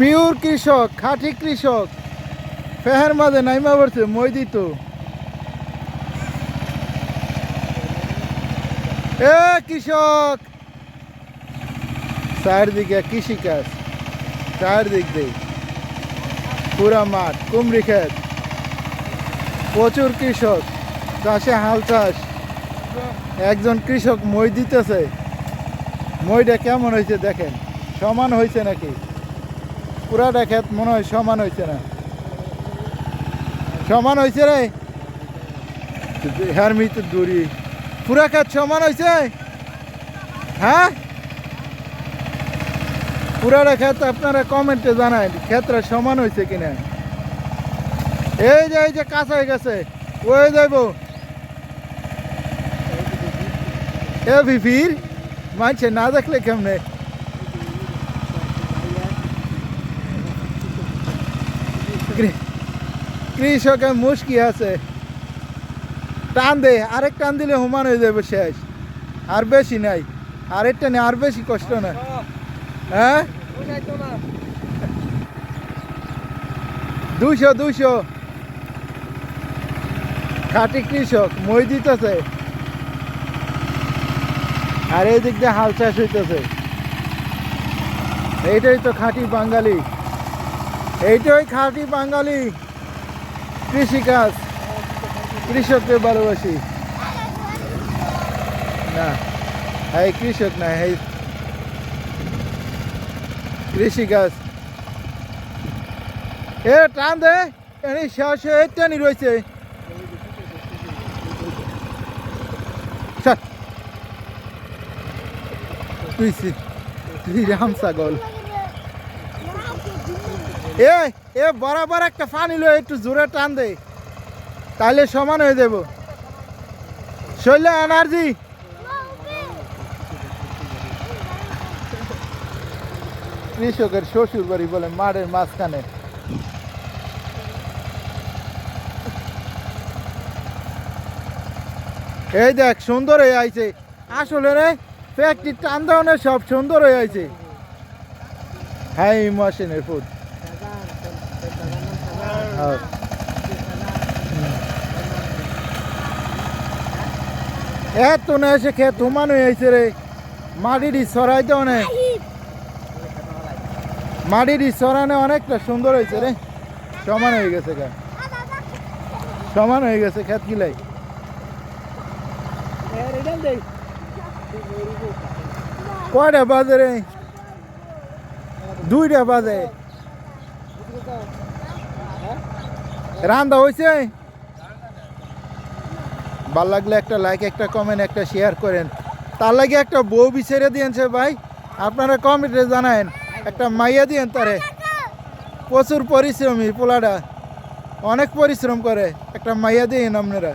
Pure কৃষক, খাঁটি কৃষক। ফেহের মাঝে নাইমা পড়ছে, মই দিত। এ, কৃষক! চারদিকে কৃষিকাজ চারদিক দিয়ে। পুরা মাঠ, কুমড়ি ক্ষেত। প্রচুর কৃষক। চাষে হাল চাষ। একজন কৃষক মই দিতেছে। মইটা কেমন হয়েছে দেখেন। সমান হয়েছে নাকি? পুরাটা ক্ষেত মনে হয় সমান হয়েছে না। সমান হয়েছে রে। হ্যার মিতে দড়ি। পুরা খেত সমান হয়েছে হ্যাঁ? পুরাটা ক্ষেত আপনারা কমেন্টে জানান ক্ষেত্রে সমান হয়েছে কিনা। এই যে এই যে কাঁচা হয়ে গেছে, ওই যাইব। এ ভিভির মানছে না দেখলে কেমনে? কৃষকের মুশকি আছে। টান দে, আরেক টান দিলে হুমান হয়ে যাবে শেষ। আর বেশি নাই, আরেকটা নেই আর বেশি কষ্ট না হ্যাঁ? দুশো দুশো খাটি কৃষক, মই দিতেছে। আর এই দিক দিয়ে হাল চাষ হইতেছে। এইটাই তো খাঁটি বাঙালি। এইটাই খাঁটি বাঙালি কৃষিকাজ কৃষককে ভালোবাসি। না, এই কৃষক না, এই কৃষিকাজ। এ, টান দে, এনে শেষ হয়ে টানি রয়েছে। তুই তুই রাম ছাগল। এ এ বরাবর একটা পানি লো একটু জোরে টান দে তাহলে সমান হয়ে যাব। শৈল, এনার্জি। কৃষকের শ্বশুর বাড়ি বলে মাঠের মাঝখানে। এই দেখ, সুন্দর হয়ে আইছে। আসলে রে ফ্যাক্টরি টান সব সুন্দর হয়ে আইছে। হ্যাঁ মেশিনের ফুড এত না এসে খেয়ে তুমান হয়ে আইছে রে। মাটিটি সরাইতে অনেক মাটিটি সরানো অনেকটা সুন্দর হয়েছে রে। সমান হয়ে গেছে গা। সমান হয়ে গেছে খেত গিলাই। কয়টা বাজে রে? দুইটা বাজে। রান্দা হয়েছে ভালো লাগলে একটা লাইক একটা কমেন্ট একটা শেয়ার করেন। তার লাগে একটা বউ বিছেড়ে দিয়েছে ভাই। আপনারা কমেন্টে জানায়েন। একটা মাইয়া দিয়েন তারে। প্রচুর পরিশ্রমী পোলাটা অনেক পরিশ্রম করে। একটা মাইয়া দিয়েন আপনারা।